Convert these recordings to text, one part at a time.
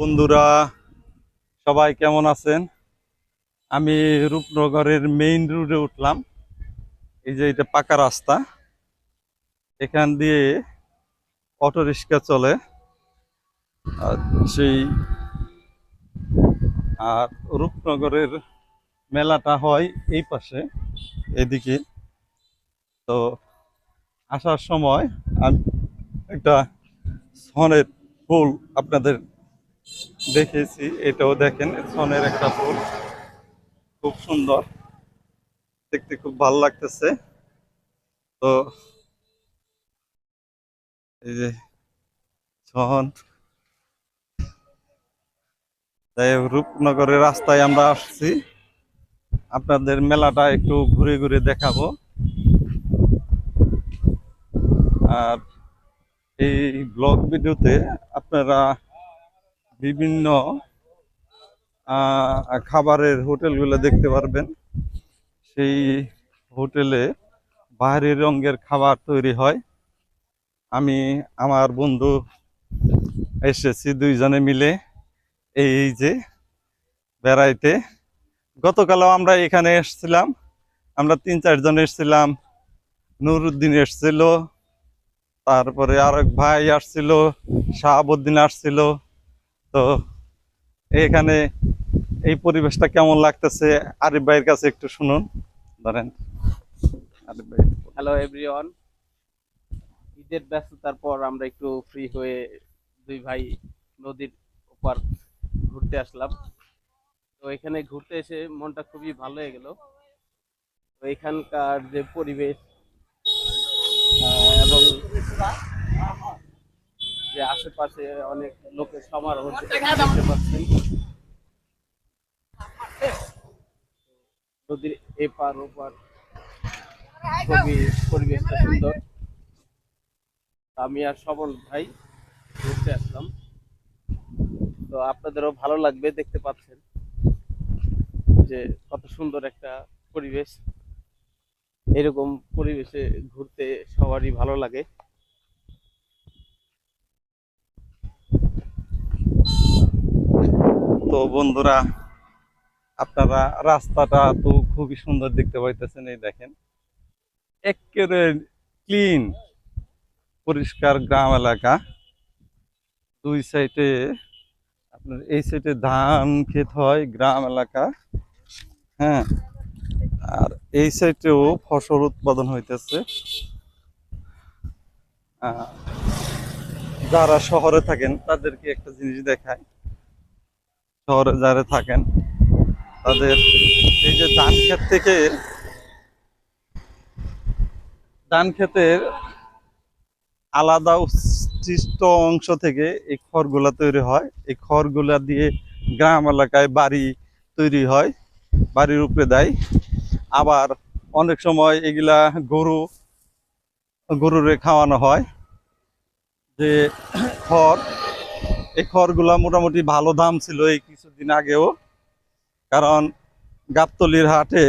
বন্ধুরা, সবাই কেমন আছেন? আমি রূপনগরের মেইন রোডে উঠলাম। এই যে এটা পাকা রাস্তা। এখান দিয়ে অটো রিক্সা চলে। আর সেই, আর রূপনগরের মেলাটা হয় এই পাশে, এদিকে। তো আসার সময় আমি একটা সনের ফুল আপনাদের দেখেছি এটাও দেখেন, সনের একটা ফুল। খুব সুন্দর। দেখতে খুব ভালো লাগতেছে। তো এই যে সন তাই রূপনগরের রাস্তায় আমরা আসছি। আপনাদের মেলাটা একটু ঘুরে ঘুরে দেখাবো। আর এই ব্লগ ভিডিওতে আপনারা বিভিন্ন খাবারের হোটেলগুলো দেখতে পারবেন। সেই হোটেলে বাহারি রঙের খাবার তৈরি হয়। আমি, আমার বন্ধু এসেছি দুইজনে মিলে এই যে বেড়াইতে গতকালও আমরা এখানে এসেছিলাম। আমরা তিন, চারজন এসেছিলাম। নুরুদ্দিন এসছিল। তারপরে আরেক ভাই আসছিল, শাহাবুদ্দিন আসছিল। তো এখানে এই পরিবেশটা কেমন লাগতেছে? আরিফ ভাইয়ের কাছে একটু শুনুন। ধরেন। হ্যালো এভরিওয়ান ঈদের ব্যস্ততার পর আমরা একটু ফ্রি হয়ে দুই ভাই নদীর ওপার ঘুরতে আসলাম। তো এখানে ঘুরতে এসে মনটা খুবই ভালো হয়ে গেল। তো এখানকার যে পরিবেশ এবং যে আশেপাশে অনেক লোকের সমারোহ দেখতে পাচ্ছেন। নদীর এপার ওপার খুবই পরিবেশটা সুন্দর। আমি আর সবল ভাই ঘুরতে আসলাম। তো আপনাদেরও ভালো লাগবে দেখতে পাচ্ছেন যে কত সুন্দর একটা পরিবেশ। এরকম পরিবেশে ঘুরতে সবারই ভালো লাগে। তো বন্ধুরা, আপনারা রাস্তাটা তো খুবই সুন্দর দেখতে পাইতেছেন, এই দেখেন। একেবারে ক্লিন পরিষ্কার গ্রাম এলাকা। দুই সাইডে আপনার এই সাইডে ধান ক্ষেত হয়, গ্রাম এলাকা। হ্যাঁ আর এই সাইডেও ফসল উৎপাদন হইতেছে। যারা শহরে থাকেন, তাদেরকে একটা জিনিস দেখায় শহরে যারা থাকেন, তাদের এই যে ধান ক্ষেত থেকে ধান ক্ষেতের আলাদা উচ্ছিষ্ট অংশ থেকে এই খড়গুলা তৈরি হয়। এই খড়গুলা দিয়ে গ্রাম এলাকায় বাড়ি তৈরি হয়, বাড়ির উপরে দেয়। আবার অনেক সময় এগুলা গরু, গরুরে খাওয়ানো হয়। যে খড় এই খড়গুলা মোটামুটি ভালো দাম ছিল এই কিছুদিন আগেও। কারণ গাবতলির হাটে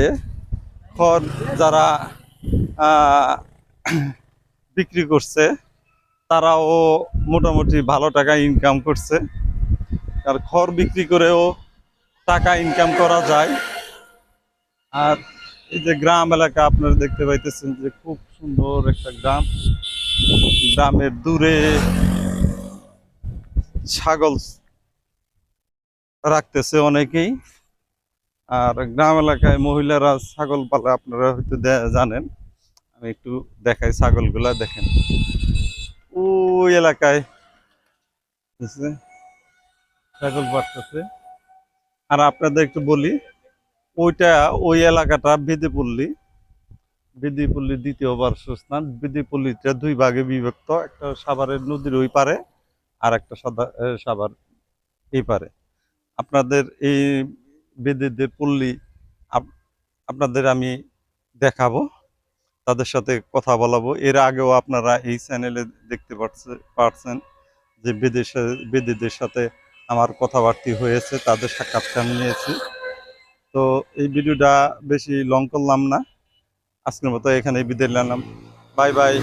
খড় যারা বিক্রি করছে, তারাও মোটামুটি ভালো টাকা ইনকাম করছে। আর খড় বিক্রি করেও টাকা ইনকাম করা যায়। আর এই যে গ্রাম এলাকা আপনারা দেখতে পাইতেছেন যে খুব সুন্দর একটা গ্রাম। গ্রামের দূরে ছাগল রাখতেছে অনেকেই। আর গ্রাম এলাকায় মহিলারা ছাগল পালে আপনারা হয়তো জানেন। আমি একটু দেখাই ছাগলগুলা, দেখেন। ওই এলাকায় ছাগল পাঠতেছে আর আপনাদের একটু বলি, ওইটা ওই এলাকাটা বেদেপল্লী। বেদিপল্লী দ্বিতীয় বার্ষস্থান। বেদিপল্লীটা দুই ভাগে বিভক্ত। একটা সাভারের নদীর ওই পারে আর একটা সাদা এ, সাভার এই পারে। আপনাদের এই বেদেদের পল্লী আপ- আপনাদের আমি দেখাবো তাদের সাথে কথা বলাবো। এর আগেও আপনারা এই চ্যানেলে দেখতে পারছে পারছেন যে বিদেশে বেদেদের সাথে আমার কথাবার্তি হয়েছে তাদের সাক্ষাৎকার নিয়েছি। তো এই ভিডিওটা বেশি লং করলাম না। আজকের মতো এখানে বিদায় নিলাম। Bye bye.